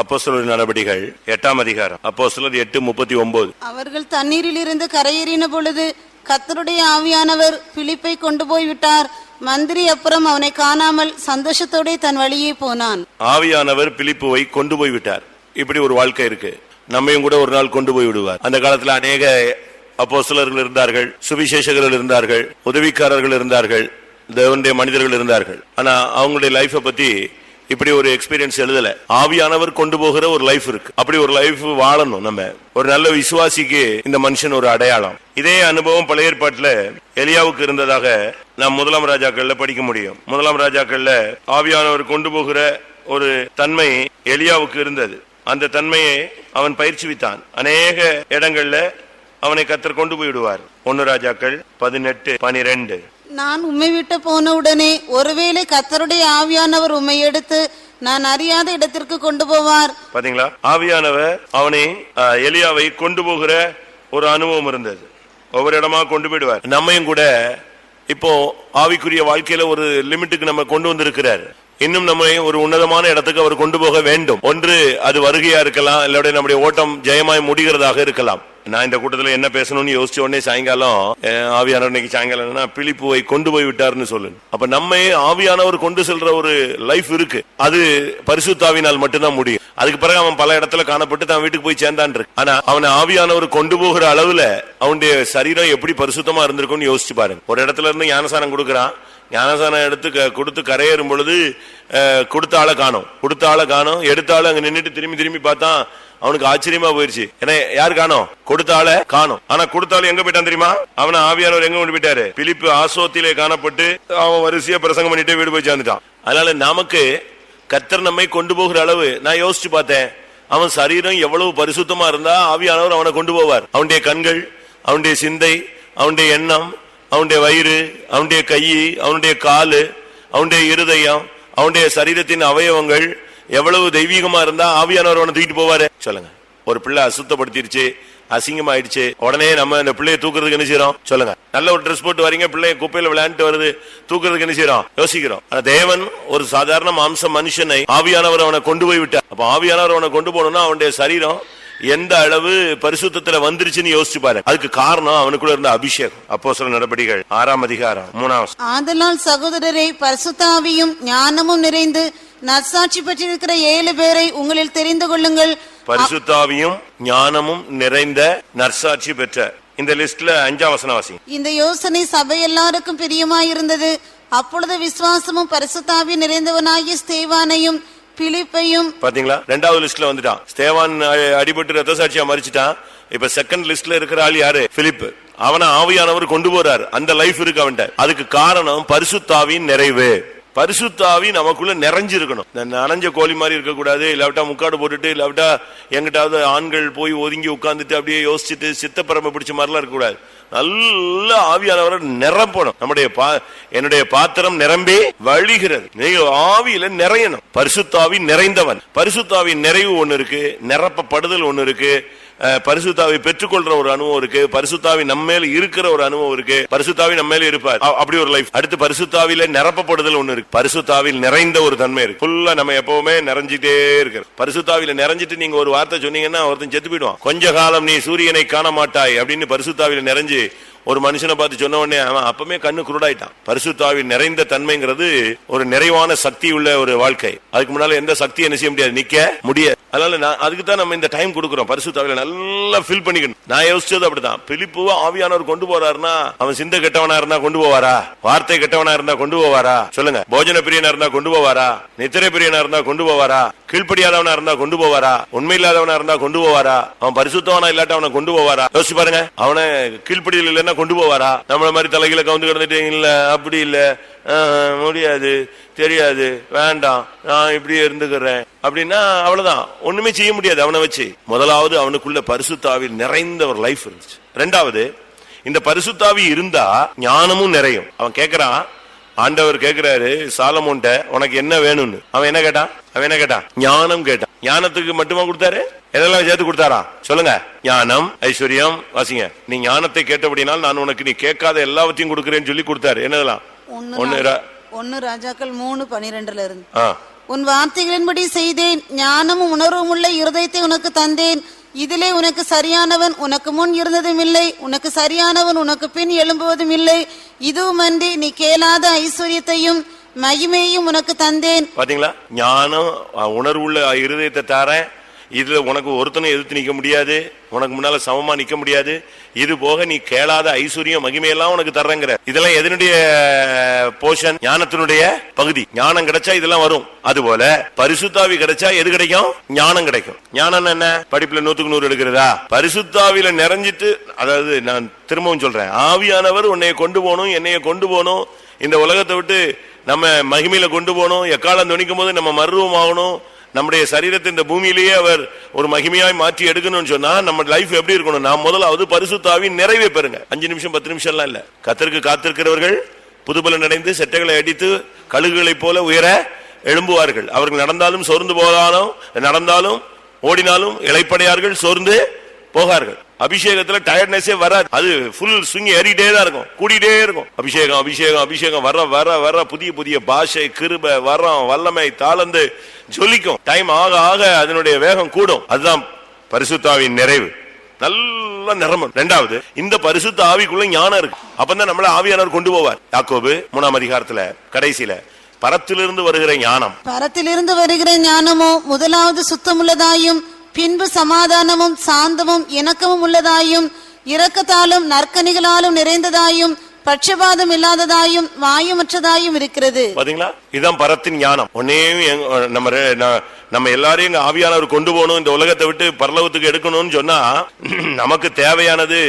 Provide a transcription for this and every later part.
அப்போ நடவடிகள் எட்டாம் அதிகாரம். அப்போ எட்டு முப்பத்தி ஒன்பது. அவர்கள் தண்ணீரில் இருந்து கரையேறின பொழுது கர்த்தருடைய ஆவியானவர் பிலிப்பை கொண்டு போய் விட்டார். மந்திரி அப்புறம் அவனை காணாமல் சந்தோஷத்தோட தன் வழியே போனான். ஆவியானவர் பிலிப்புவை கொண்டு போய் விட்டார். இப்படி ஒரு வாழ்க்கை இருக்கு. நம்மையும் கூட ஒரு நாள் கொண்டு போய் விடுவார். அந்த காலத்துல அநேக அப்போஸ்தலர்கள் இருந்தார்கள் சுவிசேஷகர்கள் இருந்தார்கள் உதவிக்காரர்கள் இருந்தார்கள் தேவனுடைய மனிதர்கள் இருந்தார்கள். ஆனா அவங்களுடைய லைஃப பத்தி இப்படி ஒரு எக்ஸ்பீரியன்ஸ் எழுதல. ஆவியானவர் கொண்டு போகிற ஒரு லைஃப் இருக்கு. அப்படி ஒரு லைஃப் வாழணும் நம்ம. ஒரு நல்ல விசுவாசிக்கு இந்த மனுஷன் ஒரு அடையாளம். இதே அனுபவம் பழைய ஏற்பாட்டுல எலியாவுக்கு இருந்ததாக நாம் முதலாம் ராஜாக்கள்ல படிக்க முடியும். முதலாம் ராஜாக்கள்ல ஆவியானவர் கொண்டு போகிற ஒரு தன்மை எலியாவுக்கு இருந்தது. அந்த தன்மையை அவன் பயிற்சிவித்தான். அநேக இடங்கள்ல அவனை கத்தர் கொண்டு போயிடுவார். ஒன்னு ராஜாக்கள் பதினெட்டு பனிரெண்டு. நான் உண்மை விட்டு போன உடனே ஒருவேளை கத்தருடைய ஆவியானவர் உண்மை எடுத்து நான் அறியாத இடத்திற்கு கொண்டு போவார். பாத்தீங்களா? ஆவியானவர் அவனை எலியாவை கொண்டு போகிற ஒரு அனுபவம் இருந்தது. ஒவ்வொரு இடமா கொண்டு போயிடுவார். நம்மையும் கூட இப்போ ஆவிக்குரிய வாழ்க்கையில ஒரு லிமிட்டுக்கு நம்ம கொண்டு வந்திருக்கிறார். இன்னும் நம்மை ஒரு உன்னதமான இடத்துக்கு அவர் கொண்டு போக வேண்டும். ஒன்று அது வருகையா இருக்கலாம் இல்லாட்டி நம்முடைய ஓட்டம் ஜெயமாய் முடிகிறதாக இருக்கலாம். நான் இந்த கூட்டத்துல என்ன பேசணும்னு யோசிச்ச உடனே சாயங்காலம் ஆவியானவர் இன்னைக்கு சாயங்காலம் பிழிப்புவை கொண்டு போய் விட்டாருன்னு சொல்லு அப்ப நம்ம ஆவியானவர் கொண்டு செல்ற ஒரு லைஃப் இருக்கு. அது பரிசுத்தாவினால் மட்டும்தான் முடியும். அதுக்கு பிறகு அவன் பல இடத்துல காணப்பட்டு தான் வீட்டுக்கு போய் சேர்ந்தான் இருக்கு. ஆனா அவனை ஆவியானவர் கொண்டு போகிற அளவுல அவனுடைய சரீரம் எப்படி பரிசுத்தமா இருந்திருக்கும்னு யோசிச்சு பாருங்க. ஒரு இடத்துல இருந்து ஞானசானம் கொடுக்கறான். ஞானசானம் எடுத்து க- கொடுத்து கரையேறும் பொழுது அஹ், கொடுத்த ஆளை காணும். கொடுத்த ஆளை காணும். எடுத்த ஆளை அங்க நின்றுட்டு திரும்பி திரும்பி பார்த்தான் அவனுக்கு ஆச்சரியமா போயிருச்சு. ஏன்னா யார் காணோம்? கொடுத்தால காணும். ஆனா கொடுத்தாலும் எங்க போயிட்டான் தெரியுமா? அவனை ஆவியானவர் எங்க கொண்டு போயிட்டாரு? பிலிப்பு ஆசோத்திலே காணப்பட்டு அவன் வரிசையா பிரசங்கம் பண்ணிட்டு வீடு போய் சேர்ந்துட்டான். அதனால நமக்கு கத்தர் நம்மை கொண்டு போகிற அளவு நான் யோசிச்சு பார்த்தேன். அவன் சரீரம் எவ்வளவு பரிசுத்தமா இருந்தா ஆவியானவர் அவனை கொண்டு போவார். அவனுடைய கண்கள் அவனுடைய சிந்தை அவனுடைய எண்ணம் அவனுடைய வயிறு அவனுடைய கை அவனுடைய காலு அவனுடைய இருதயம் அவனுடைய சரீரத்தின் அவயவங்கள் எவ்வளவு தெய்வீகமா இருந்தா ஆவியானவர் அவனை தூக்கிட்டு போவாரு? சொல்லுங்க. ஒரு பிள்ளை அசுத்தப்படுத்திருச்சு அசிங்கமாயிடுச்சு உடனே நம்ம இந்த பிள்ளையை தூக்குறதுக்கு என்ன செய்யறோம்? சொல்லுங்க. நல்ல ஒரு ட்ரெஸ் போட்டு வரீங்க பிள்ளைய குப்பையில விளையாண்டு வருது தூக்குறதுக்கு என்ன செய்யறோம்? யோசிக்கிறோம். ஆனா தேவன் ஒரு சாதாரண மாம்ச மனுஷனை ஆவியானவர் அவனை கொண்டு போய் விட்டார் அப்ப ஆவியானவர் அவனை கொண்டு போகணும்னா அவனுடைய சரீரம் எந்த அளவு பரிசுத்தத்துல வந்துருச்சுன்னு யோசிச்சு பாரு. அதுக்கு காரணம் அவனுக்குள்ள இருந்த அபிஷேகம் அப்போ சில நடவடிக்கைகள் ஆறாம் அதிகாரம் மூணாம் ஆதலால் சகோதரரை பரிசுத்தாவியும் ஞானமும் நிறைந்து நற்சாட்சி பெற்றிருக்கிற ஏழு பேரை உங்களில் தெரிந்து கொள்ளுங்கள். பரிசுத்தாவியும் ஞானமும் நிறைந்த நற்சாட்சி பெற்ற. இந்த லிஸ்ட்ல அஞ்சாம் வசனவாசி இந்த யோசனை சபை எல்லாருக்கும் பிரியமாயிருந்தது. அப்பொழுது விசுவாசமும் பரிசுத்தாவி நிறைந்தவனாகிய ஸ்தேவானையும் பிலிப்பையும் பாத்தீங்களா? ரெண்டாவது லிஸ்ட்ல வந்துட்டான். ஸ்தேவான் அடிபட்டு ரத்த சாட்சியா மறிச்சிட்டான். இப்ப செகண்ட் லிஸ்ட்ல இருக்கிற ஆள் யாரு? பிலிப் அவனை ஆவியானவர் கொண்டு போறாரு. அந்த லைஃப் இருக்கு அவன்கிட்ட. அதுக்கு காரணம் பரிசுத்தாவின் நிறைவு. பரிசுத்தாவி நமக்குள்ள நிறைஞ்சிருக்கணும். நனைஞ்ச கோழி மாதிரி இருக்கக்கூடாது இல்லாவிட்டா முக்காடு போட்டுட்டு இல்லாவிட்டா எங்கிட்டாவது ஆண்கள் போய் ஒதுங்கி உட்காந்துட்டு அப்படியே யோசிச்சுட்டு சித்தப்பரம பிடிச்ச மாதிரிலாம் இருக்கக்கூடாது. நல்ல ஆவியானவரை நிரம்பணும். நம்முடைய பா- என்னுடைய பாத்திரம் நிரம்பி வழிகிறது. நீங்க ஆவியில நிறையணும். பரிசுத்தாவி நிறைந்தவன். பரிசுத்தாவின் நிறைவு ஒன்று இருக்கு நிரப்பப்படுதல் ஒண்ணு இருக்கு பரிசுத்தாவை பெற்றுக்கொள்ற ஒரு அனுபவம் இருக்கு. பரிசுத்தாவி நம்ம மேல இருக்கிற ஒரு அனுபவம் இருக்கு. பரிசுத்தாவி நம்ம மேல இருப்பார் அப்படி ஒரு லைஃப் அடுத்து பரிசுத்தாவில நிரப்பப்படுதல் ஒண்ணு இருக்கு. பரிசுத்தாவில் நிறைந்த ஒரு தன்மை இருக்கு. ஃபுல்லா நம்ம எப்பவுமே நிறைஞ்சிட்டே இருக்கிற பரிசுத்தாவில நிறைஞ்சிட்டு நீங்க ஒரு வார்த்தை சொன்னீங்கன்னா ஒருத்தன் செத்து போயிடுவான். கொஞ்ச காலம் நீ சூரியனை காண மாட்டாய் அப்படின்னு பரிசுத்தாவில நிறைஞ்சு ஒரு மனுஷனை பார்த்து சொன்ன உடனே அவன் அப்பமே கண்ணு குருடாயிட்டான். பரிசுத்தாவின் நிறைந்த தன்மைங்கிறது ஒரு நிறைவான சக்தி உள்ள ஒரு வாழ்க்கை. அதுக்கு முன்னால எந்த சக்தியும் என்ன செய்ய முடியாது. நிக்க முடியாது அதனால நான் அதுக்கு தான் நம்ம இந்த டைம் கொடுக்குறோம். பரிசுத்தாவில நல்லா ஃபில் பண்ணிக்கணும். நான் யோசிச்சது அப்படிதான். பிலிப்பு ஆவியானவர் கொண்டு போறாருன்னா அவன் சிந்த கெட்டவனா இருந்தா கொண்டு போவாரா? வார்த்தை கெட்டவனா இருந்தா கொண்டு போவாரா? சொல்லுங்க. போஜன பிரியனா இருந்தா கொண்டு போவாரா? நித்திரை பிரியனா இருந்தா கொண்டு போவாரா? கீழ்ப்படியாதவனா இருந்தா கொண்டு போவாரா? உண்மை இல்லாதவனா இருந்தா கொண்டு போவாரா? அவன் பரிசுத்தவனா இல்லாட்ட அவனை கொண்டு போவாரா? யோசிச்சு பாருங்க. அவனை கீழ்ப்படியில் இல்லைன்னா கொண்டு போவாரா? நம்மள மாதிரி தலைகளை கவுந்து கிடந்துட்டு இல்ல அப்படி இல்ல. ஆஹ், முடியாது. தெரியாது. வேண்டாம். நான் இப்படி இருந்துக்கிறேன். அப்படின்னா அவ்வளவுதான். ஒண்ணுமே செய்ய முடியாது அவனை வச்சு. முதலாவது அவனுக்குள்ள பரிசுத்தாவில் நிறைந்த ஒரு லைஃப் இருந்துச்சு. ரெண்டாவது இந்த பரிசுத்தாவி இருந்தா ஞானமும் நிறையும். அவன் கேக்குறான். ஆண்டவர் கேக்குறாரு சாலமோன்ட்ட உனக்கு என்ன வேணும்னு? அவன் என்ன கேட்டான்? அவன் என்ன கேட்டான்? ஞானம் கேட்டான். ஞானத்துக்கு மட்டுமா கொடுத்தாரு? எதெல்லாம் சேர்த்து கொடுத்தாரா? சொல்லுங்க. ஞானம் ஐஸ்வர்யம் வாசிங்க. நீ ஞானத்தை கேட்டபடினால் நான் உனக்கு நீ கேட்காத எல்லாவற்றையும் கொடுக்கிறேன்னு சொல்லி கொடுத்தாரு. என்னதெல்லாம்? ஒன்னு ஒன்னு ராஜாக்கள் மூணு பனிரெண்டுல இருந்து. உன் வார்த்தைகளின்படி செய்தேன். ஞானமும் உணர்வும் உள்ள இருதயத்தை உனக்கு தந்தேன். இதிலே உனக்கு சரியானவன் உனக்கு முன் இருந்ததும் இல்லை. உனக்கு சரியானவன் உனக்கு பின் எழும்புவதும் இல்லை. இதுவுமன்றி நீ கேளாத ஐஸ்வர்யத்தையும் மகிமையும் உனக்கு தந்தேன். பாத்தீங்களா? ஞானம் உணர்வு உணர்வுள்ள இருதயத்தை தாரேன். இதுல உனக்கு ஒருத்தனும் எதிர்த்து நிக்க முடியாது. உனக்கு முன்னால சமமா நிக்க முடியாது. இது போக நீ கேளாத ஐஸ்வர்யம் மகிமையெல்லாம் உனக்கு தர்றங்கிற. இதெல்லாம் எதனுடைய போஷன்? ஞானத்தினுடைய பகுதி. ஞானம் கிடைச்சா இதெல்லாம் வரும். அதுபோல பரிசுத்தாவி கிடைச்சா எது கிடைக்கும்? ஞானம் கிடைக்கும். ஞானம் என்ன? படிப்புல நூத்துக்கு நூறு எடுக்கிறதா? பரிசுத்தாவில நிறைஞ்சிட்டு அதாவது நான் திரும்பவும் சொல்றேன் ஆவியானவர் உன்னைய கொண்டு போகணும் என்னைய கொண்டு போகணும். இந்த உலகத்தை விட்டு நம்ம மகிமையில கொண்டு போகணும். எக்காலம் துணிக்கும் போது நம்ம மருவம் ஆகணும். நம்முடைய சரீரத்தை இந்த பூமியிலேயே அவர் ஒரு மகிமையாய் மாற்றி எடுக்கணும்னு சொன்னா நம்ம லைஃப் எப்படி இருக்கணும்? நான் முதலாவது பரிசுத்தாவின் நிறைவே பெறுங்க. அஞ்சு நிமிஷம் பத்து நிமிஷம் எல்லாம் இல்ல. கத்திற்கு காத்திருக்கிறவர்கள் புதுபலன் அடைந்து செட்டைகளை அடித்து கழுகுகளைப் போல உயர எழும்புவார்கள். அவர்கள் நடந்தாலும் சோர்ந்து போகாலும் நடந்தாலும் ஓடினாலும் இழைப்படையார்கள் சோர்ந்து போகார்கள். அபிஷேகத்துல டயர்ட்னஸே வராது. அது ஃபுல் சுங்கி ஏறிட்டே தான் இருக்கும். கூடிட்டே இருக்கும். அபிஷேகம் அபிஷேகம் அபிஷேகம். வர வர வர புதிய புதிய பாஷை கிருப வரம் வல்லமை தாளந்து ஜொலிக்கும். டைம் ஆக ஆக அதனுடைய வேகம் கூடும். அதுதான் பரிசுத்தாவின் நிறைவு. நல்ல நிறமம் ரெண்டாவது இந்த பரிசுத்த ஆவிக்குள்ள ஞானம் இருக்கு. அப்பதான் நம்மள ஆவியானவர் கொண்டு போவார். யாக்கோபு மூணாம் அதிகாரத்துல கடைசியில பரத்திலிருந்து வருகிற ஞானம். பரத்திலிருந்து வருகிற ஞானமோ முதலாவது சுத்தமுள்ளதாயும் பின்பு சமாதானமும் சாந்தமும் இணக்கமும் உள்ளதாயும் இரக்கத்தாலும் நற்கனிகளாலும் நிறைந்ததாயும் பட்சபாதம் இல்லாததாயும் மாயமற்றதாயும் இருக்கிறது. பாத்தீங்களா? இதான் பரத்தின் ஞானம். ஒன்னையும் நம்ம நம்ம எல்லாரையும் ஆவியானவர் கொண்டு போகணும் இந்த உலகத்தை விட்டு பரலோகத்துக்கு எடுக்கணும்னு சொன்னா நமக்கு தேவையானது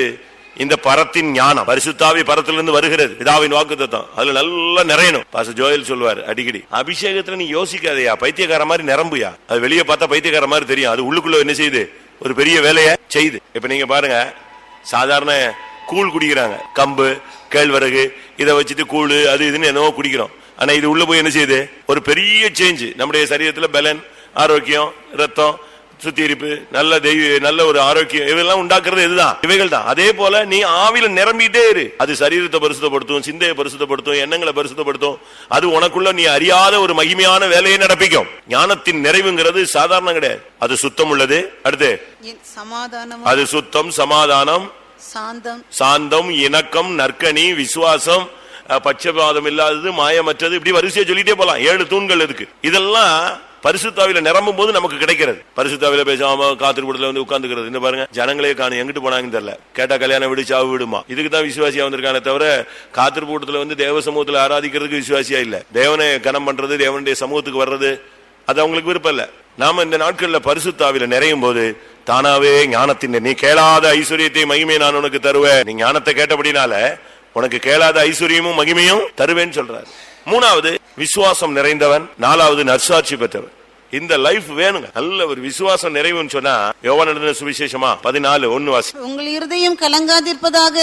இந்த பரத்தின் ஞானம் பரிசுத்தாவி பரத்திலிருந்து வருகிறது. பிதாவின் வாக்கு தத்தம் அதுல நல்லா நிறையணும். பாச ஜோயல் சொல்வார் அடிக்கடி அபிஷேகத்துல நீ யோசிக்காதயா? பைத்தியக்கார மாதிரி நிரம்புயா? அது வெளியே பார்த்தா பைத்தியக்கார மாதிரி தெரியும். அது உள்ளுக்குள்ள என்ன செய்யுது? ஒரு பெரிய வேலையை செய்யுது. இப்ப நீங்க பாருங்க சாதாரண கூழ் குடிக்கிறாங்க. கம்பு கேழ்வரகு இதை வச்சுட்டு கூழ் அது இதுன்னு என்னவோ குடிக்கிறோம். ஆனா இது உள்ள போய் என்ன செய்யுது? ஒரு பெரிய சேஞ்ச் நம்முடைய சரீரத்துல பலன் ஆரோக்கியம் ரத்தம் சுத்திகரிப்பு நல்ல தெய்வ நல்ல ஒரு ஆரோக்கியம் இதெல்லாம் உண்டாக்குறது இதுதான். இவைகள் தான் அதே போல நீ ஆவில நிரம்பிட்டே இரு. அது சரீரத்தை பரிசுத்தப்படுத்தும் சிந்தையை பரிசுத்தப்படுத்தும் எண்ணங்களை பரிசுத்தப்படுத்தும். அது உனக்குள்ள நீ அறியாத ஒரு மகிமையான வேலையை நடப்பிக்கும். ஞானத்தின் நிறைவுங்கிறது சாதாரணம் கிடையாது. அது சுத்தம் உள்ளது. அடுத்து. அது சுத்தம் சமாதானம். சாந்தம். சாந்தம் இணக்கம் நற்கனி விசுவாசம். பட்சபாதம் இல்லாதது மாயமற்றது. இப்படி வரிசையா சொல்லிட்டே போலாம். ஏழு தூண்கள் இருக்கு. இதெல்லாம் பரிசுத்தாவில நிரம்பும் போது நமக்கு கிடைக்கிறது. பரிசுத்தாவில பேசாம காத்திருக்கூடத்துல வந்து உட்காந்துக்கிறது இந்த பாருங்க ஜனங்களே காணும் எங்கிட்டு போனாங்கன்னு தெரியல. கேட்டா கல்யாணம் விடு சாவு விடுமா? இதுக்கு தான் விசுவாசியா வந்திருக்கானே தவிர காத்திருக்கூடத்துல வந்து தேவ சமூகத்துல ஆராதிக்கிறதுக்கு விசுவாசியா இல்ல. தேவனை கனம் பண்றது தேவனுடைய சமூகத்துக்கு வர்றது அது அவங்களுக்கு விருப்பம் இல்ல. நாம இந்த நாட்கள்ல பரிசுத்தாவில நிறையும் போது தானாவே ஞானத்தின் நீ கேளாத ஐஸ்வர்யத்தை மகிமையை நான் உனக்கு தருவேன். நீ ஞானத்தை கேட்டபடினால உனக்கு கேளாத ஐஸ்வர்யமும் மகிமையும் தருவேன்னு சொல்றாரு. மூணாவது விசுவாசம் நிறைந்தவன். நாலாவது நற்சாட்சி பெற்றவன். இந்த லைஃப் வேணுங்க. நல்ல ஒரு விசுவாசம் நிறைவுன்னு சொன்னா யோவான் எழுதின சுவிசேஷமா? பதினாலு ஒன்னு வாசி. உங்கள் இருதயம் கலங்காதிருப்பதாக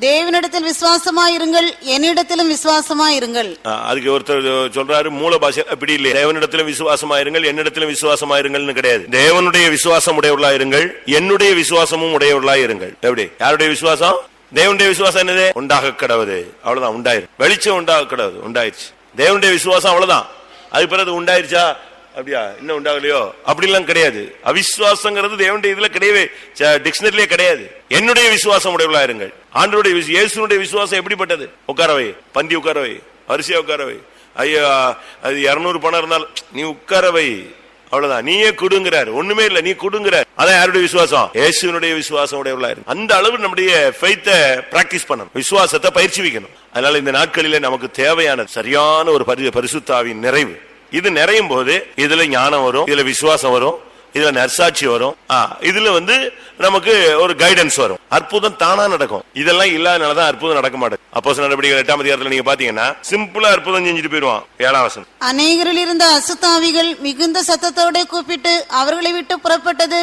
தேவனிடத்தில் விசுவாசமாயிருங்கள் என்னிடத்திலும் விசுவாசமாயிருங்கள். ஆ, அதுக்கு ஒருத்தர் சொல்றாரு மூல பாஷை அப்படி இல்லை தேவனிடத்திலும் விசுவாசமா இருங்கள் என்னிடத்திலும் விசுவாசமா இருங்கள்னு கிடையாது. தேவனுடைய விசுவாசம் உடையவர்களா இருங்கள் என்னுடைய விசுவாசமும் உடையவர்களா இருங்கள் எப்படி? யாருடைய விசுவாசம்? தேவனுடைய விசுவாசம் என்னது? உண்டாக கிடவுது. அவ்வளவுதான் உண்டாயிரு. வெளிச்சம் உண்டாக கிடவுது. உண்டாயிருச்சு தேவனுடைய விசுவாசம் அவ்வளவுதான். அது பிறகு உண்டாயிருச்சா? அப்படியா? இன்னும் உண்டாகலையோ? அப்படிலாம் கிடையாது. அவிஸ்வாசங்கிறது தேவனுடைய இதுல கிடையவே டிக்ஷனரிலே கிடையாது. என்னுடைய விசுவாசம் உடையவளா இருங்கள். ஆண்டருடைய இயேசுனுடைய விசுவாசம் எப்படிப்பட்டது? உட்காரவை. பந்தி உட்காரவை. அரிசியா உட்காரவை. ஐயா அது இருநூறு பணம் இருந்தாலும் நீ உட்காரவை. அவ்வளவுதான். நீயே குடுங்கிறார். ஒண்ணுமே இல்ல நீ குடுங்கிறார். அதான் யாருடைய விசுவாசம்? இயேசுனுடைய விசுவாசம் உடையவளா இருக்கு. அந்த அளவு நம்முடைய ஃபெய்த்த பிராக்டிஸ் பண்ணணும். விசுவாசத்தை பயிற்சி வைக்கணும் அதனால இந்த நாட்களிலே நமக்கு தேவையான சரியான ஒரு பரிசுத்தாவின் நிறைவு. இது நிறையும் போது இதுல ஞானம் வரும் இதுல விசுவாசம் வரும் இதுல நற்சாட்சி வரும். இதுல வந்து நமக்கு ஒரு கைடன்ஸ் வரும். அற்புதம் தானா நடக்கும். இதெல்லாம் இல்லாதனாலதான் அற்புதம் நடக்க மாட்டேங்குது. அப்போ நடவடிக்கை எட்டாம் அதிகாரத்துல நீங்க பாத்தீங்கன்னா சிம்பிளா அற்புதம் செஞ்சுட்டு போயிருவான் ஏழாம் வசனம் அநேகரில் இருந்த அசுத்தாவிகள் மிகுந்த சத்தத்தோட கூப்பிட்டு அவர்களை விட்டு புறப்பட்டது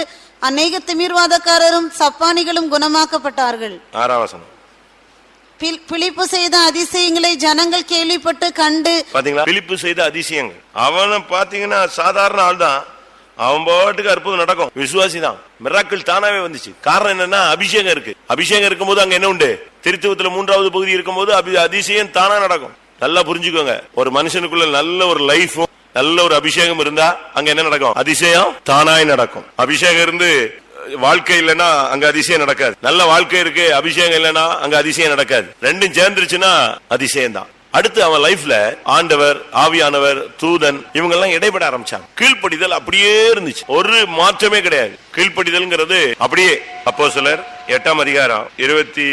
அநேக திமிர்வாதக்காரரும் சப்பானிகளும் குணமாக்கப்பட்டார்கள். ஆறாம் வசனம் பிலிப்பு செய்த அதிசயங்களை ஜனங்கள் கேள்விப்பட்டு கண்டு பாத்தீங்களா? பிலிப்பு செய்த அதிசயங்கள். அவனை பாத்தீங்கன்னா சாதாரண ஆள் தான் அவன் பாட்டுக்கு அற்புதம் நடக்கும். விசுவாசி தான் மிராக்கள் தானாவே வந்துச்சு. காரணம் என்னன்னா அபிஷேகம் இருக்கு. அபிஷேகம் இருக்கும்போது அங்க என்ன உண்டு? திருத்துவத்துல மூன்றாவது பகுதி இருக்கும்போது அபி- அதிசயம் தானா நடக்கும். நல்லா புரிஞ்சுக்கோங்க. ஒரு மனுஷனுக்குள்ள நல்ல ஒரு லைஃபும் நல்ல ஒரு அபிஷேகம் இருந்தா அங்க என்ன நடக்கும்? அதிசயம் தானாய் நடக்கும். அபிஷேகம் இருந்து வாழ்க்கை இல்லைன்னா அங்க அதிசயம் நடக்காது. நல்ல வாழ்க்கை இருக்கு அபிஷேகம் இல்லைன்னா அங்க அதிசயம் நடக்காது. ரெண்டும் சேர்ந்துருச்சுன்னா அதிசயம் தான் அடுத்து அவன் லைஃப்ல ஆண்டவர் ஆவியானவர் தூதன் இவங்க எல்லாம் இடைபட ஆரம்பிச்சாங்க. கீழ்ப்படிதல் அப்படியே இருந்துச்சு. ஒரு மாற்றமே கிடையாது. கீழ்ப்படிதல்ங்கிறது அப்படியே அப்போ சிலர் எட்டாம் அதிகாரம் இருபத்தி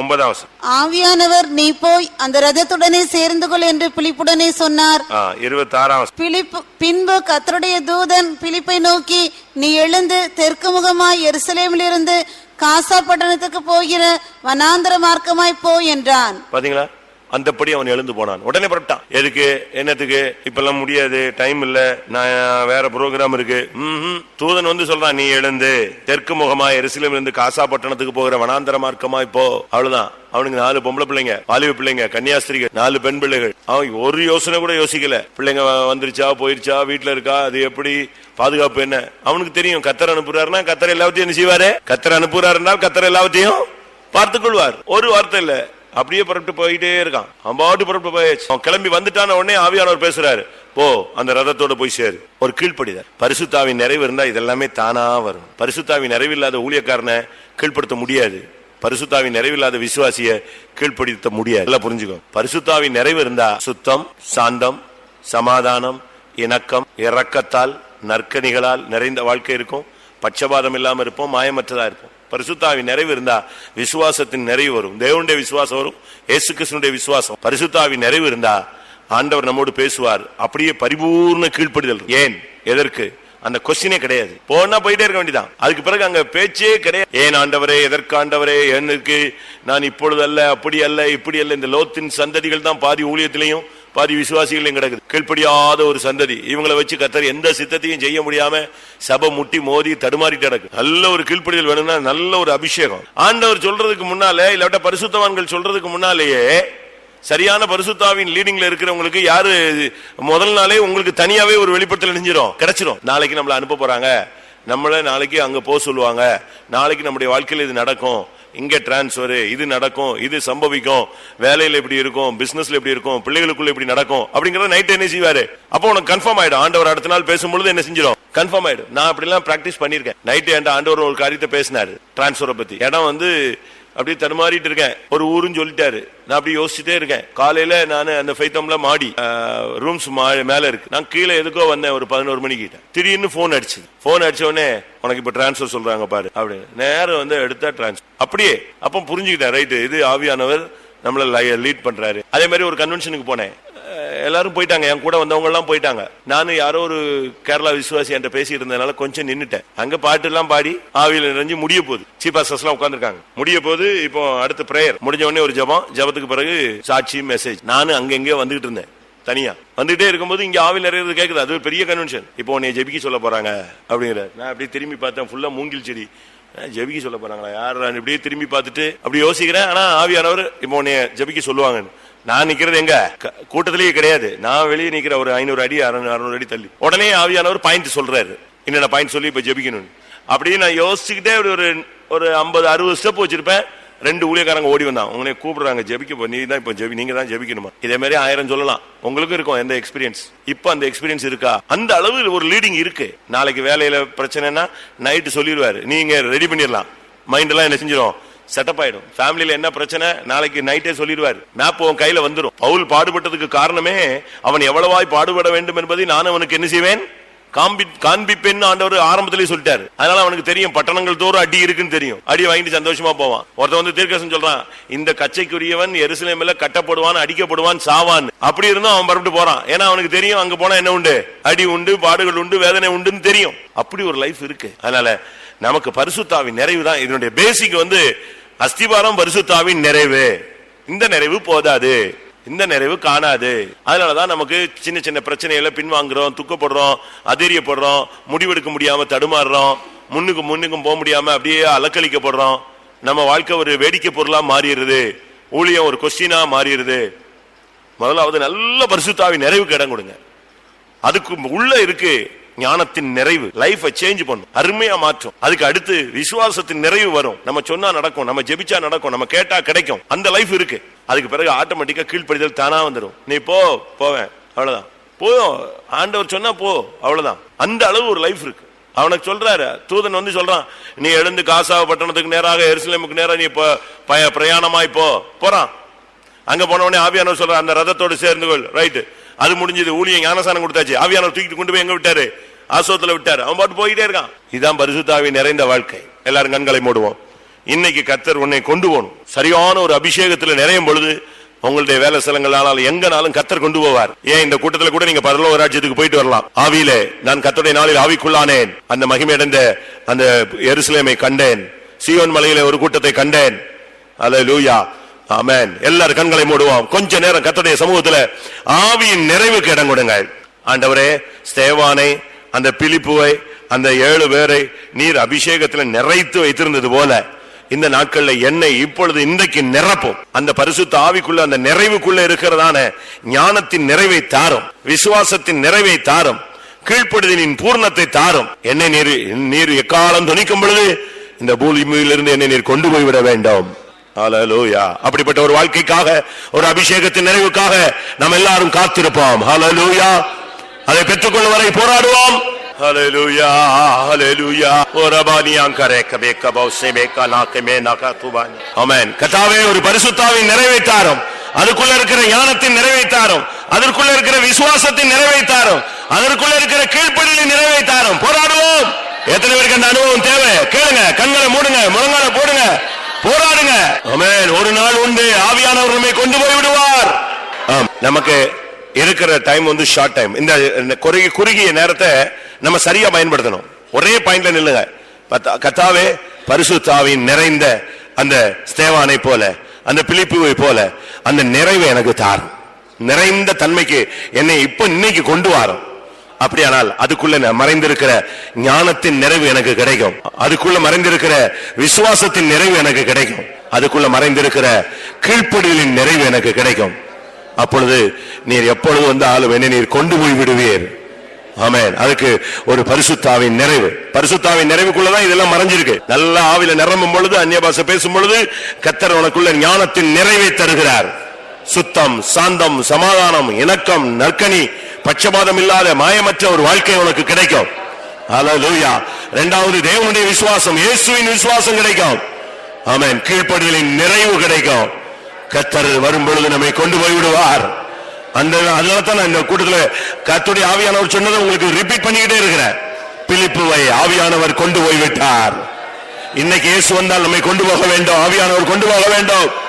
ஒன்பதாம். ஆவியானவர் நீ போய் அந்த ரதத்துடனே சேர்ந்து கொள் என்று பிலிப்புடனே சொன்னார். இருபத்தி ஆறாம் பிலிப்பு பின்பு கர்த்தருடைய தூதன் பிலிப்பை நோக்கி நீ எழுந்து தெற்கு முகமாய் எருசலேமிலிருந்து காசா பட்டணத்துக்கு போகிற வனாந்தர மார்க்கமாய் போ என்றான். பாத்தீங்களா? அந்தப்படி அவன் எழுந்து போனான். உடனே புறப்பட்டான். எதுக்கு? என்னத்துக்கு? இப்பெல்லாம் முடியாது. டைம் இல்ல. நான் வேற ப்ரோக்ராம் இருக்கு. ம்ஹும். தூதன் வந்து சொல்றான் நீ எழுந்து. தெற்கு முகமா எரிசிலம் இருந்து காசா பட்டணத்துக்கு போகிற வனாந்தர மார்க்கமா இப்போ அவ்வளவுதான். அவனுக்கு நாலு பொம்பளை பிள்ளைங்க வாலிப பிள்ளைங்க கன்னியாஸ்திரிகள் நாலு பெண் பிள்ளைகள். அவன் ஒரு யோசனை கூட யோசிக்கல. பிள்ளைங்க வந்துருச்சா போயிருச்சா வீட்டுல இருக்கா அது எப்படி பாதுகாப்பு என்ன? அவனுக்கு தெரியும் கத்தர் அனுப்புறாருன்னா கத்தர் எல்லாத்தையும் என்ன செய்வாரு? கத்தர் அனுப்புறாருன்னா கத்தர் எல்லாத்தையும் பார்த்துக் கொள்வார். ஒரு வார்த்தை இல்ல. அப்படியே புறப்பட்டு போயிட்டே இருக்கான். அம்பாட்டு புறப்பட்டு போயாச்சு. அவன் கிளம்பி வந்துட்டான உடனே ஆவியானவர் பேசுறாரு. போ அந்த ரதத்தோட போய் சேரு. ஒரு கீழ்ப்படிதல் பரிசுத்தாவின் நிறைவு இருந்தா இதெல்லாமே தானா வரும். பரிசுத்தாவின் நிறைவு இல்லாத ஊழியக்காரனை கீழ்ப்படுத்த முடியாது. பரிசுத்தாவின் நிறைவில்லாத விசுவாசிய கீழ்ப்படுத்த முடியாது. எல்லாம் புரிஞ்சுக்கோ. பரிசுத்தாவின் நிறைவு இருந்தா சுத்தம் சாந்தம் சமாதானம் இணக்கம் இறக்கத்தால் நற்கனிகளால் நிறைந்த வாழ்க்கை இருக்கும். பட்சபாதம் இல்லாம இருப்போம் மாயமற்றதா இருப்போம். பரிசுத்தாவின் நிறைவு இருந்தா விசுவாசத்தின் நிறைவு வரும். தேவனுடைய விசுவாசம் வரும் ஏசு கிருஷ்ணனுடைய விசுவாசம். பரிசுத்தாவின் நிறைவு இருந்தா ஆண்டவர் நம்மோடு பேசுவார். அப்படியே பரிபூர்ண கீழ்ப்படுதல் ஏன்? எதற்கு? அந்த கொஸ்டினே கிடையாது. போனா போயிட்டே இருக்க வேண்டியதான் அதுக்கு பிறகு அங்க பேச்சே கிடையாது. ஏன் ஆண்டவரே எதற்கு ஆண்டவரே? எனக்கு நான் இப்பொழுது அல்ல அப்படி அல்ல இப்படி அல்ல. இந்த லோத்தின் சந்ததிகள் தான் பாதி ஊழியத்திலையும் பாதி விசுவாசிகளையும் கிடக்குது. கீழ்ப்படியாத ஒரு சந்ததி. இவங்களை வச்சு கத்தர் எந்த சித்தத்தையும் செய்ய முடியாம சபை முட்டி மோதி தடுமாறிட்டு கிடக்கு. நல்ல ஒரு கீழ்ப்படிதல் வேணும்னா நல்ல ஒரு அபிஷேகம். ஆண்டவர் சொல்றதுக்கு முன்னாலே இல்லாட்ட பரிசுத்தவான்கள் சொல்றதுக்கு முன்னாலேயே சரியான பரிசுத்தாவின் லீடிங்ல இருக்கிறவங்களுக்கு யாரு முதல் நாளே உங்களுக்கு தனியாவே ஒரு வெளிப்படுத்தல் நெஞ்சிடும் கிடைச்சிரும். நாளைக்கு நம்மளை அனுப்ப போறாங்க. நம்மள நாளைக்கு அங்க போக சொல்லுவாங்க. நாளைக்கு நம்முடைய வாழ்க்கையில இது நடக்கும். இங்க டிரான்ஸ்ஃபரு இது நடக்கும் இது சம்பவிக்கும் வேலையில எப்படி இருக்கும் பிசினஸ்ல எப்படி இருக்கும் பிள்ளைகளுக்குள்ள எப்படி நடக்கும் அப்படிங்கறத நைட் என்ன செய்வாரு? அப்போ உனக்கு கன்ஃபார்ம் ஆயிடும். ஆண்டவர் அடுத்த நாள் பேசும்பொழுது என்ன செஞ்சிடும்? கன்ஃபார்ம் ஆயிடும். நான் அப்படி எல்லாம் பிராக்டிஸ் பண்ணிருக்கேன் நைட் என்கிட்ட ஆண்டவர் ஒரு காரியத்தை பேசினாரு டிரான்ஸ்ஃபரை பத்தி. இடம் வந்து அப்படியே தடுமாறிட்டு இருக்கேன். ஒரு ஊருன்னு சொல்லிட்டாரு. நான் அப்படி யோசிச்சுட்டே இருக்கேன். காலையில நான் அந்த ஃபைத்தம்ல மாடி ரூம்ஸ் மேல இருக்கு. நான் கீழே எதுக்கோ வந்தேன் ஒரு பதினோரு மணிக்கு திடீர்னு போன் அடிச்சு போன் அடிச்ச உடனே உனக்கு இப்ப டிரான்ஸ்பர் சொல்றாங்க பாரு அப்படின்னு. நேரம் வந்து எடுத்தா டிரான்ஸ்பர் அப்படியே அப்ப புரிஞ்சுக்கிட்டேன். ரைட்டு இது ஆவியானவர் நம்மள லீட் பண்றாரு. அதே மாதிரி ஒரு கன்வென்ஷனுக்கு போனேன். எல்லாரும் போயிட்டாங்க. என் கூட வந்தவங்க எல்லாம் போயிட்டாங்க. நானும் யாரோ ஒரு கேரளா விசுவாசி என்கிட்ட பேசிட்டு இருந்ததுனால கொஞ்சம் நின்னுட்டேன். அங்க பாட்டு எல்லாம் பாடி ஆவியில் நிறைஞ்சு முடிய போகுது. சீஃப் பாஸ்டர்ஸ் எல்லாம் உட்காந்துருக்காங்க முடிய போது இப்போ அடுத்த பிரேயர் முடிஞ்ச உடனே ஒரு ஜெபம். ஜெபத்துக்கு பிறகு சாட்சி மெசேஜ் நானும் அங்க வந்துகிட்டு இருந்தேன். தனியா. வந்துட்டே இருக்கும்போது இங்க ஆவில் நிறைய கேக்குது. அது ஒரு பெரிய கன்வென்ஷன் இப்போ உன்னை ஜெபிக்க சொல்ல போறாங்க அப்படிங்கிற நான் அப்படியே திரும்பி பார்த்தேன். ஃபுல்லா மூங்கில் செடி. ஜெபிக்க சொல்ல போறாங்களா? யார் இப்படியே திரும்பி பார்த்துட்டு அப்படி யோசிக்கிறேன். ஆனா ஆவியானவர் இப்போ உன்னைய ஜெபிக்க சொல்லுவாங்கன்னு. நான் நிக்கிறது எங்க? க- கூட்டத்திலேயே கிடையாது. நான் வெளியே நிக்கிற ஒரு ஐநூறு அடி அறுநூறு அடி தள்ளி. உடனே ஆவியானவர் பாயிண்ட் சொல்றாரு. என்னென்ன பாயிண்ட் சொல்லி இப்ப ஜெபிக்கணும் அப்படின்னு நான் யோசிச்சுக்கிட்டே ஒரு ஒரு ஐம்பது அறுபது ஸ்டெப் வச்சிருப்பேன். ரெண்டு ஊழியக்காரங்க ஓடி வந்தான். உங்களை கூப்பிடுறாங்க ஜெபிக்க போ நீ தான் இப்போ ஜெபி நீங்க தான் ஜெபிக்கணுமா? இதே மாதிரி ஆயிரம் சொல்லலாம். உங்களுக்கும் இருக்கும் எந்த எக்ஸ்பீரியன்ஸ் இப்போ அந்த எக்ஸ்பீரியன்ஸ் இருக்கா? அந்த அளவு ஒரு லீடிங் இருக்கு. நாளைக்கு வேலையில பிரச்சனைனா நைட்டு சொல்லிடுவாரு. நீங்க ரெடி பண்ணிடலாம். மைண்ட் எல்லாம் என்ன செஞ்சிடும் செட்டப் ஆயிடும். ஃபேமிலியில என்ன பிரச்சனை? நாளைக்கு நைட்டே சொல்லிடுவார். மேப் உன் கையில வந்துடும் பவுல் பாடுபட்டதுக்கு காரணமே அவன் எவ்வளவாய் பாடுபட வேண்டும் என்பதை நான் அவனுக்கு என்ன செய்வேன்? காம்பி காண்பிப்பேன்னு ஆண்டவர் ஆரம்பத்திலேயே சொல்லிட்டாரு. அதனால அவனுக்கு தெரியும் பட்டணங்கள் தோறும் அடி இருக்குன்னு தெரியும். அடி வாங்கிட்டு சந்தோஷமா போவான். ஒருத்தன் வந்து தீர்க்கசன் சொல்றான் இந்த கச்சைக்குரியவன் எருசலேமில் கட்டப்படுவான் அடிக்கப்படுவான் சாவான். அப்படி இருந்தும் அவன் பரப்பிட்டு போறான். ஏன்னா அவனுக்கு தெரியும் அங்க போனா என்ன உண்டு? அடி உண்டு பாடுகள் உண்டு வேதனை உண்டுன்னு தெரியும். அப்படி ஒரு லைஃப் இருக்கு. அதனால நமக்கு பரிசுத்தாவின் நிறைவு தான் இதனுடைய பேசிக் வந்து அஸ்திபாரம் பரிசுத்தாவின் நிறைவு. இந்த நிறைவு போதாது. இந்த நிறைவு காணாது. அதனாலதான் நமக்கு சின்ன சின்ன பிரச்சனைகளை பின்வாங்குறோம் துக்கப்படுறோம் அதிரியப்படுறோம் முடிவெடுக்க முடியாம தடுமாறுறோம் முன்னுக்கு முன்னுக்கும் போக முடியாம அப்படியே அலக்களிக்கப்படுறோம் நம்ம வாழ்க்கை ஒரு வேடிக்கை பொருளா மாறிடுது. ஊழியம் ஒரு கொஸ்டினா மாறிடுது. முதலாவது நல்ல பரிசுத்தாவி நிறைவுக்கு இடம் கொடுங்க. அதுக்கு உள்ள இருக்கு. ஞானத்தின் நிறைவு லைஃபை சேஞ்ச் பண்ணும் அருமையா மாற்றும். அதுக்கு அடுத்து விசுவாசத்தின் நிறைவு வரும். நம்ம சொன்னா நடக்கும் நம்ம ஜெபிச்சா நடக்கும் நம்ம கேட்டா கிடைக்கும். அந்த லைஃப் இருக்கு. அதுக்கு பிறகு ஆட்டோமேட்டிக்கா கீழ்ப்படிதல் தானா வந்துடும் நீ போ போவேன். அவ்வளவுதான். போதும் ஆண்டவர் சொன்னா போ அவ்வளவுதான். அந்த அளவு ஒரு லைஃப் இருக்கு. அவனுக்கு சொல்றாரு தூதன் வந்து சொல்றான் நீ எழுந்து காசாவ பட்டணத்துக்கு நேராக எருசலேமுக்கு நேரா நீ இப்போ பய- பிரயாணமாய் போ. போறான். அங்க போன உடனே ஆவியானவர் சொல்ற அந்த ரதத்தோடு சேர்ந்து கொள். ரைட்டு அது முடிஞ்சது ஊழியம் ஞானசானம் கொடுத்தாச்சு. ஆவியானவர் தூக்கிட்டு கொண்டு போய் எங்க விட்டாரு? ஆசோத்துல விட்டாரு. அவன் பாட்டு போயிட்டே இருக்கான். இதான் பரிசுத்தாவி நிறைந்த வாழ்க்கை. எல்லாரும் கண்களை மூடுவோம். இன்னைக்கு கத்தர் உன்னை கொண்டு போகணும். சரியான ஒரு அபிஷேகத்துல நிறையும் பொழுது உங்களுடைய வேலை ஸ்தலங்களாலும் எங்கனாலும் கத்தர் கொண்டு போவார். ஏன் இந்த கூட்டத்துல கூட நீங்க பரலோக ராஜ்யத்துக்கு போயிட்டு வரலாம். ஆவியிலே நான் கத்தருடைய நாளில் ஆவிக்குள்ளானேன். அந்த மகிமையடைந்த அந்த எருசலேமை கண்டேன். சீவன் மலையில ஒரு கூட்டத்தை கண்டேன். அல்லேலூயா. ஆமேன். எல்லாரும் கண்களை மூடுவோம். கொஞ்ச நேரம் கத்தடைய சமூகத்துல ஆவியின் நிறைவுக்கு இடம் கொடுங்க. ஆண்டவரே ஸ்தேவானை அந்த பிலிப்புவை அந்த ஏழு பேரை நீர் அபிஷேகத்துல நிறைத்து வைத்திருந்தது போல இந்த நாட்கள்ல என்னை இப்பொழுது இன்றைக்கு நிரப்பும். அந்த பரிசுத்த ஆவிக்குள்ள அந்த நிறைவுக்குள்ள இருக்கிறதான ஞானத்தின் நிறைவை தாரும். விசுவாசத்தின் நிறைவை தாரும். கீழ்ப்படுதலின் பூர்ணத்தை தாரும். என்னை நீர் நீர் எக்காலம் துணிக்கும் பொழுது இந்த பூமியிலிருந்து என்னை நீர் கொண்டு போய்விட வேண்டும். ஹலலூயா அப்படிப்பட்ட ஒரு வாழ்க்கைக்காக ஒரு அபிஷேகத்தின் நிறைவுக்காக நாம் எல்லாரும் காத்திருப்போம். ஹலலூயா அதை பெற்றுக்கொள்ளும் வரை போராடுவோம். ஹalleluya ஹalleluya ஓரபானியாம் கரேக்க பேக்க பௌசே நாக்கமே ஆமென் ஒரு பரிசுத்தாவின் நிறைவேற்றாரும். அதுக்குள்ள இருக்கிற ஞானத்தின் நிறைவேற்றாரும். அதற்குள்ள இருக்கிற விசுவாசத்தின் நிறைவேற்றாரும். அதற்குள்ள இருக்கிற கீழ்ப்படியை நிறைவேற்றாரும். போராடுவோம். எத்தனை பேருக்கு அந்த அனுபவம் தேவை? கேளுங்க கண்களை மூடுங்க முழங்கால போடுங்க. போராடுங்க. ஒரு நாள் உண்டு ஆவியானவர் நம்மை கொண்டு போய் விடுவார். நமக்கு இருக்கிற டைம் வந்து ஷார்ட் டைம் இந்த குறுகிய குறுகிய நேரத்தை நம்ம சரியா பயன்படுத்தணும். ஒரே பாயிண்ட்ல நில்லுங்க. பத்தா- கர்த்தாவே பரிசுத்தாவின் நிறைந்த அந்த ஸ்தேவானை போல அந்த பிலிப்புவை போல அந்த நிறைவை எனக்கு தார் நிறைந்த தன்மைக்கு என்னை இப்ப இன்னைக்கு கொண்டு வாரும். அப்படியானால் அதுக்குள்ள மறைந்திருக்கிற ஞானத்தின் நிறைவு எனக்கு கிடைக்கும். அதுக்குள்ள மறைந்திருக்கிற விசுவாசத்தின் நிறைவு எனக்கு கிடைக்கும். அதுக்குள்ள மறைந்திருக்கிற கீழ்ப்படிகளின் நிறைவு எனக்கு கிடைக்கும். அப்பொழுது நீர் எப்பொழுது வந்தாலும் என்ன நீர் கொண்டு போய் விடுவீர். ஆமேன். அதுக்கு ஒரு பரிசுத்தாவின் நிறைவு. பரிசுத்தாவின் நிறைவுக்குள்ளதான் இதெல்லாம் மறைஞ்சிருக்கு. நல்ல ஆவில நிரம்பும் பொழுது அந்நிய பாச பேசும் பொழுது கத்தர் உனக்குள்ள ஞானத்தின் நிறைவை தருகிறார். சுத்தம் சாந்தம் சமாதானம் இணக்கம் நற்கனி பட்சபாதம் இல்லாத மாயமற்ற ஒரு வாழ்க்கை உனக்கு கிடைக்கும். ஹalleluya. இரண்டாவது தேவனுடைய விசுவாசம் இயேசுவின் விசுவாசம் கிடைக்கும். ஆமென். கீழ்ப்படிதலின் நிறைவு கிடைக்கும். கத்தர் வரும் பொழுது நம்மை கொண்டு போய் விடுவார் அந்த அதனால தான் நான் இந்த கூட்டத்தில் கத்துடைய ஆவியானவர் சொன்னதை உங்களுக்கு ரிப்பீட் பண்ணிக்கிட்டே இருக்கிறேன். பிலிப்புவை ஆவியானவர் கொண்டு போய் விட்டார் இன்னைக்கு இயேசு வந்தால் நம்மை கொண்டு போக வேண்டும். ஆவியானவர் கொண்டு போக வேண்டும்.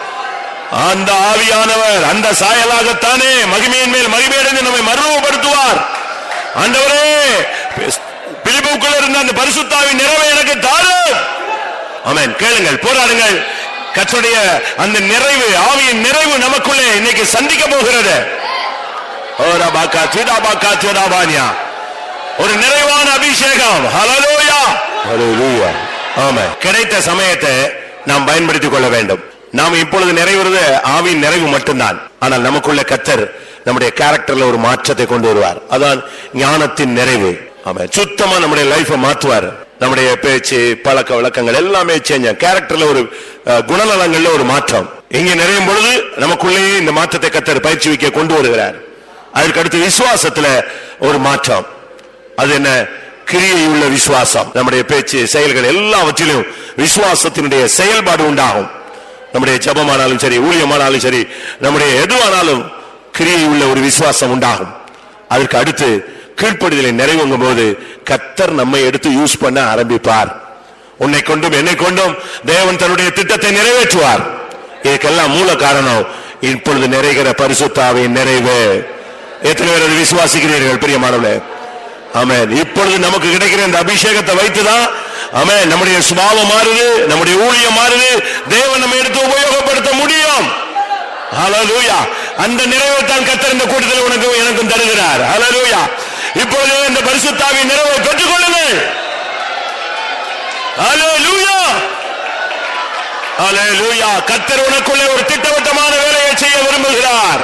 அந்த ஆவியானவர் அந்த சாயலாகத்தானே மகிமையின் மேல் மகிமையடைந்து நம்மை மறுரூபப்படுத்துவார் ஆண்டவரே பிலிப்புக்குள்ள இருந்த அந்த பரிசுத்தாவின் நிறைவை எனக்கு தாரும் ஆமென். கேளுங்கள் போராடுங்கள். கர்த்தருடைய அந்த நிறைவு ஆவியின் நிறைவு நமக்குள்ளே இன்னைக்கு சந்திக்க போகிறது. ஒரு நிறைவான அபிஷேகம். கிடைத்த சமயத்தை நாம் பயன்படுத்திக் கொள்ள வேண்டும். நாம் இப்பொழுது நிறைவுறது ஆவியின் நிறைவு மட்டும்தான். ஆனால் நமக்குள்ள கத்தர் நம்முடைய கேரக்டர்ல ஒரு மாற்றத்தை கொண்டு வருவார். அதான் ஞானத்தின் நிறைவு. ஆமா சுத்தமா நம்முடைய லைஃபை மாற்றுவார். நம்முடைய பேச்சு பழக்க வழக்கங்கள் எல்லாமே சேஞ்ச் கேரக்டர்ல ஒரு குணநலங்கள்ல ஒரு மாற்றம். இங்க நிறையும் பொழுது நமக்குள்ளேயே இந்த மாற்றத்தை கத்தர் பயிற்சி வைக்க கொண்டு வருகிறார். அதற்கு அடுத்து விசுவாசத்துல ஒரு மாற்றம். அது என்ன? கிரியை உள்ள விசுவாசம். நம்முடைய பேச்சு செயல்கள் எல்லாவற்றிலும் விசுவாசத்தினுடைய செயல்பாடு உண்டாகும். நம்முடைய ஜெபமானாலும் சரி ஊழியமானாலும் சரி நம்முடைய எதுவானாலும் கிரியை உள்ள ஒரு விசுவாசம் உண்டாகும். அதற்கு அடுத்து கீழ்ப்படுதலை நிறைவுங்கும் போது கத்தர் நம்மை எடுத்து யூஸ் பண்ண ஆரம்பிப்பார். உன்னை கொண்டும் என்னை கொண்டும் தேவன் தன்னுடைய திட்டத்தை நிறைவேற்றுவார். இதுக்கெல்லாம் மூல காரணம் இப்பொழுது நிறைகிற பரிசுத்தாவின் நிறைவு. எத்தனை பேர் அதை விசுவாசிக்கிறீர்கள் பிரியமானவர்களே? ஆமாம் இப்பொழுது நமக்கு கிடைக்கிற இந்த அபிஷேகத்தை வைத்துதான் ஆமென். நம்முடைய சுபாவம் மாறுது நம்முடைய ஊழியம் மாறுது. தேவன் நம்ம எடுத்து உபயோகப்படுத்த முடியும். ஹalleluya அந்த நிறைவை தான் கத்தர் இந்த கூட்டத்தில் உனக்கு எனக்கும் தருகிறார். ஹalleluya இப்போது இந்த பரிசுத்தாவின் நிறைவை பெற்றுக் கொள்ளுங்கள் ஹalleluya ஹalleluya உனக்குள்ளே ஒரு திட்டவட்டமான வேலையை செய்ய விரும்புகிறார்.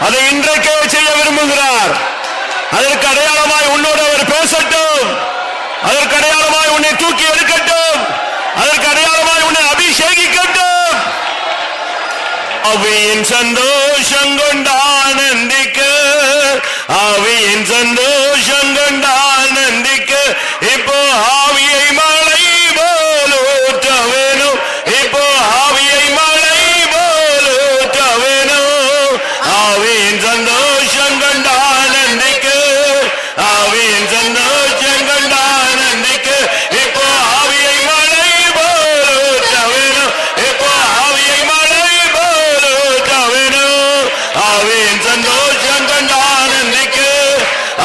அதை இன்றைக்கே செய்ய விரும்புகிறார். அதற்கு அடையாளமாய் உன்னோடு அவர் பேசட்டும். அதற்கு அடையாளமாய் உன்னை தூக்கி எடுக்கட்டும். அதற்கு அடையாளமாய் உன்னை அபிஷேகிக்கட்டும். அவையின் சந்தோஷம் கொண்டு ஆனந்திக்க ஆவியின் சந்தோஷம் கொண்டால் நந்திக்க. இப்போ ஆவியை மழை போல் ஊற்ற வேணும் இப்போ ஆவியை மழை போல் ஊற்ற வேணும் ஆவியின் சந்தோஷம் கொண்டால் நந்திக்க ஆவியின் சந்தோஷம் கொண்டால் நந்திக்க இப்போ ஆவியை மழை போல் ஊற்ற வேணும் இப்போ ஆவியை மழை போல் ஊற்ற வேணும் ஆவியின் சந்தோஷம் கொண்டானந்திக்கு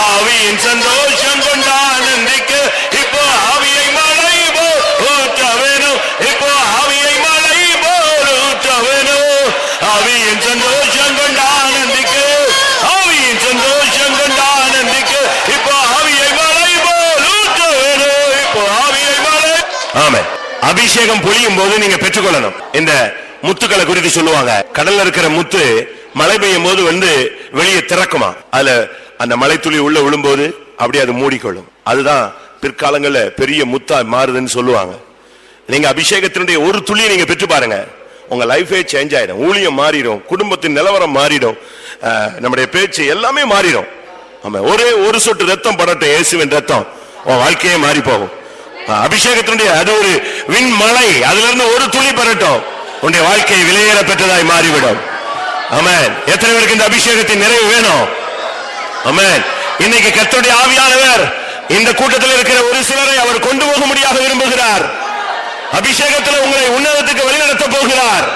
ஆவியின் சந்தோஷம் கொண்டானந்திக்கு இப்போ ஆவியை மழை போல் ஊற்ற வேணும் இப்போ ஆவியை மழை போல் ஊற்ற வேணும் ஆவியின் சந்தோஷம் கொண்டானந்திக்கு ஆவியின் சந்தோஷம் கொண்டானந்திக்கு இப்போ ஆவியை மழை போல் ஊற்ற வேணும் இப்போ ஆவியை மழை ஆமே அபிஷேகம் பொழியும் போது நீங்க பெற்றுக்கொள்ளணும். இந்த முத்துக்களை குறித்து சொல்லுவாங்க. கடல்ல இருக்கிற முத்து மழை பெய்யும் போது வந்து வெளியே திறக்குமா? அதுல அந்த மழை துளி உள்ள விழும்போது அப்படியே அது மூடிக்கொள்ளும். அதுதான் பிற்காலங்கள்ல பெரிய முத்தா மாறுதுன்னு சொல்லுவாங்க. நீங்க அபிஷேகத்தினுடைய ஒரு துளியை நீங்க பெற்று பாருங்க. உங்க லைஃபே சேஞ்ச் ஆயிடும். ஊழியம் மாறிடும். குடும்பத்தின் நிலவரம் மாறிடும். நம்முடைய பேச்சு எல்லாமே மாறிடும். ஆமா ஒரே ஒரு சொட்டு ரத்தம் படட்டும். இயேசுவின் ரத்தம். உன் வாழ்க்கையே மாறி போகும் அபிஷேகத்தினுடைய அது ஒரு விண்மலை. அதுல இருந்து ஒரு துளி பரட்டும். உன்னுடைய வாழ்க்கை விலையேற பெற்றதாய் மாறிவிடும். அமேன் எத்தனை பேருக்கு இந்த அபிஷேகத்தின் நிறைவு வேணும்? அமேன் இன்னைக்கு கர்த்தருடைய ஆவியானவர் இந்த கூட்டத்தில் இருக்கிற ஒரு சிலரை அவர் கொண்டு போக முடியாத விரும்புகிறார். அபிஷேகத்தில் உங்களை உன்னதத்துக்கு வழிநடத்த போகிறார்.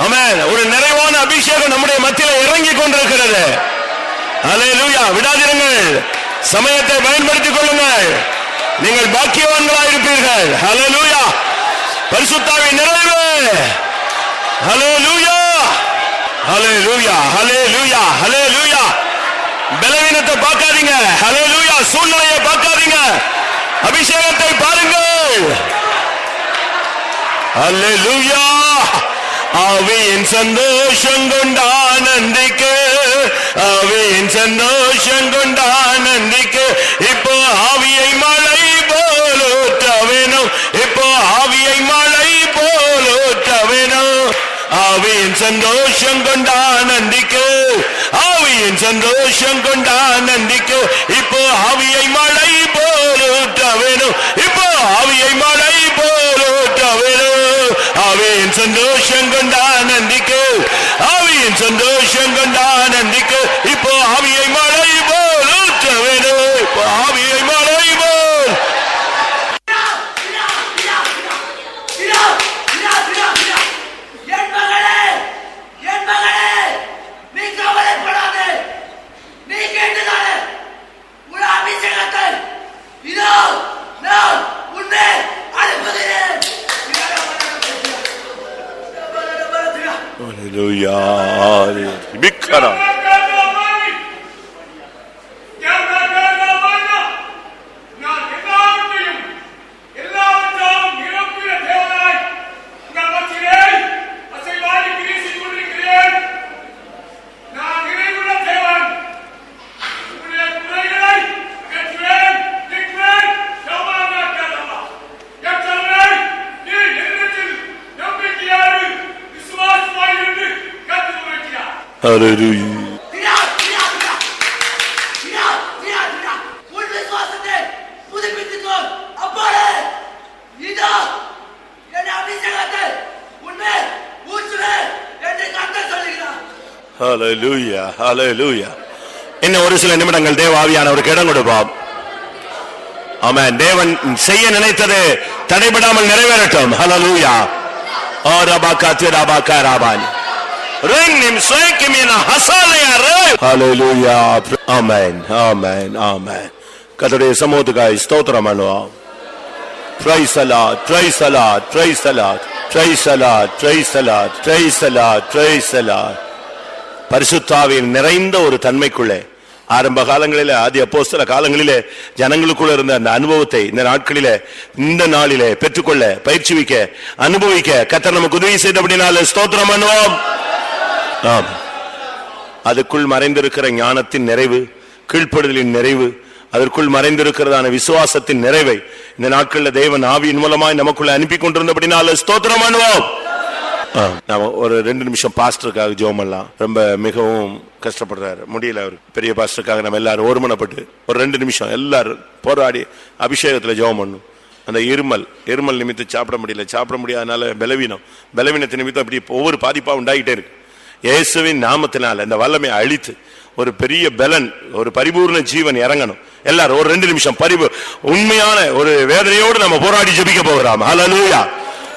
அமேன் ஒரு நிறைவான அபிஷேகம் நம்முடைய மத்தியில் இறங்கி கொண்டிருக்கிறது. லூயா விடாதிருங்கள். சமயத்தை பயன்படுத்திக் கொள்ளுங்கள். நீங்கள் பாக்கியவான்களாக இருப்பீர்கள். ஹலோ லூயா பரிசுத்தாவின் நிறைவு ஹலே லூயா ஹலே லூயா பலவீனத்தை பார்க்காதீங்க. ஹalleluya சூழ்நிலையை பார்க்காதீங்க. அபிஷேகத்தை பாருங்கள். அல்லேலூயா அவையின் சந்தோஷம் கொண்டானந்திக்கு அவையின் சந்தோஷம் கொண்டானந்திக்கு இப்போ ஆவியை மழை போல் ஊற்ற வேணும் இப்போ ஆவியை மழை போல் ஊற்ற வேணும் ஆவியின் சந்தோஷம் கொண்டானந்திக்கு ஆவியின் சந்தோஷம் கொண்டானந்திக்கு இப்போ ஆவியை மழை போல் ஊற்ற வேணும் இப்போ ஆவியை மழை போல் ஊற்ற வேணும் ஆவியின் சந்தோஷம் கொண்டானந்திக்கு ஆவியின் சந்தோஷம் கொண்டானந்திக்கு இப்போ ஆவியை மழை போல் ஊற்ற வேணும் இப்போ ஆவியை மழை போல் விடா, விடா, விடா, விடா. என் மகளே, என் மகளே, நீ கவலைப்படாதே. நீ கேட்டதானே, உன் அபிஷேகத்தை இதோ நான் உன்னை அனுப்புகிறேன். Hallelujah. Bikara. Hallelujah. விடா, விடா, விடா. விடா, விடா, விடா. உன் விசுவாசத்தை புதுப்பித்துக்கொள். அப்போது இதோ என் அபிஷேகத்தை உன்மேல் ஊற்றுவேன் என்று கர்த்தர் சொல்லுகிறார் Hallelujah. Hallelujah. இன்னும் ஒரு சில நிமிடங்கள் தேவ ஆவியானவருக்கு இடம் கொடுப்போம். ஆமா தேவன் செய்ய நினைத்தது தடைபடாமல் நிறைவேறட்டும். ஹலலூயா ஓ ரபாகா கா ராபானி. ரென்னிம் சுயக்கிமின ஹசாலயா ரே ஹalleluya ஆமென் ஆமென் ஆமென் கதடைய சமூகத்துக்காய் ஸ்தோத்திரம் பண்ணுவோம் Praise the Lord, praise the Lord, praise the Lord, praise the Lord, praise the பரிசுத்தாவின் நிறைந்த ஒரு தன்மைக்குள்ளே ஆரம்ப காலங்களிலே ஆதி அப்போ சில காலங்களிலே ஜனங்களுக்குள்ள இருந்த அந்த அனுபவத்தை இந்த நாட்களிலே இந்த நாளிலே பெற்றுக்கொள்ள பயிற்சிவிக்க அனுபவிக்க கத்தர் நமக்கு உதவி செய்த அப்படின்னால ஸ்தோத்திரம் பண்ணுவோம் அதுக்குள் மறைந்திருக்கிற ஞானத்தின் நிறைவு கீழ்ப்படுதலின் நிறைவு அதற்குள் மறைந்திருக்கிறதான விசுவாசத்தின் நிறைவை இந்த நாட்களில் தேவன் ஆவியின் மூலமாய் நமக்குள்ள அனுப்பி கொண்டிருந்தபடினால ஸ்தோத்திரம் பண்ணுவோம். ஆ, நாம ஒரு ரெண்டு நிமிஷம் பாஸ்டருக்காக ஜெபம் பண்ணலாம். ரொம்ப மிகவும் கஷ்டப்படுறாரு. முடியல அவர். பெரிய பாஸ்டருக்காக நம்ம எல்லாரும் ஒருமனப்பட்டு ஒரு ரெண்டு நிமிஷம் எல்லாரும் போராடி அபிஷேகத்துல ஜெபம் பண்ணும். அந்த இருமல் இருமல் நிமித்தம் சாப்பிட முடியல. சாப்பிட முடியாதனால பலவீனம். பலவீனத்தை நிமித்தம் அப்படி ஒவ்வொரு பாதிப்பா உண்டாகிட்டே இருக்கு. இயேசுவின் நாமத்தினால இந்த வல்லமை அழித்து ஒரு பெரிய பலன் ஒரு பரிபூர்ண ஜீவன் இறங்கணும். எல்லாரும் ஒரு ரெண்டு நிமிஷம் பரிபு உண்மையான ஒரு வேதனையோடு நம்ம போராடி ஜபிக்க போகிறோம். ஹலலூயா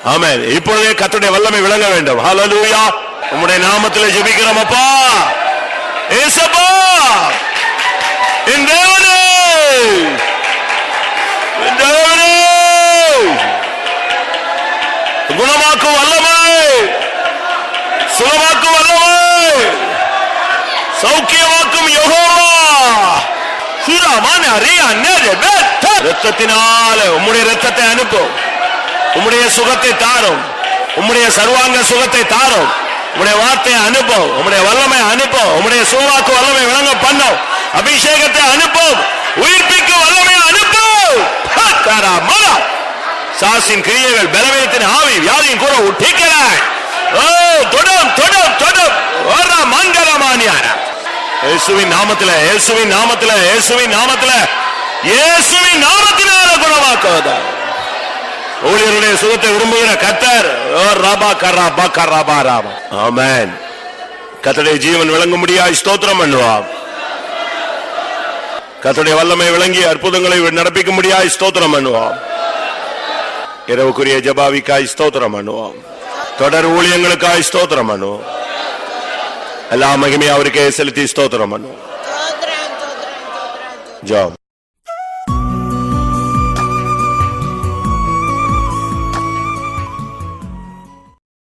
ஆமென் இப்பொழுதே கத்துடைய வல்லமை விளங்க வேண்டும். ஹலலூயா உம்முடைய நாமத்தில் ஜபிக்கிறோம் அப்பா. ஏசப்பா. என் தேவனே. தேவனே. குணமாக்கும் வல்லமை. சுகமாக்கும் சௌக்கியமாக்கும் யெகோவா. ரத்தத்தினால உம்முடைய ரத்தத்தை அனுப்பும். உம்முடைய சுகத்தை தாரும். உம்முடைய சர்வாங்க சுகத்தை தாரும். உம்முடைய வார்த்தையை அனுப்பும். உம்முடைய வல்லமை அனுப்பும். உம்முடைய சுகமாக்கு வல்லமை விளங்க பண்ணும். அபிஷேகத்தை அனுப்பும். உயிர்ப்பிக்கு வல்லமை அனுப்பும். சாசின் கிரியைகள் பலவீனத்தின் ஆவி வியாதியின் கூட உட்டிக்கிறாய் தொடும் தொடும் தொடும். மங்களமானியான இயேசுவின் நாமத்தில இயேசுவின் நாமத்தில இயேசுவின் நாமத்தில இயேசுவின் நாமத்தினால குணமாக்குவதா. ஊழியருடைய சுகத்தை விரும்புகிற கத்தர் கராபா கராபா ராபா. ஜீவன் விளங்க முடியாது ஸ்தோத்திரம் பண்ணுவான் கத்தருடைய வல்லமை விளங்கி அற்புதங்களை நடப்பிக்க முடியாது ஸ்தோத்திரம் பண்ணுவான் இரவுக்குரிய ஜபாவிக்காய் ஸ்தோத்திரம் பண்ணுவோம் தொடர் ஊழியங்களுக்காய் ஸ்தோத்திரம் பண்ணுவோம் எல்லா மகிமையும் அவருக்கே செலுத்தி ஸ்தோத்திரம் பண்ணுவோம் ஜாப்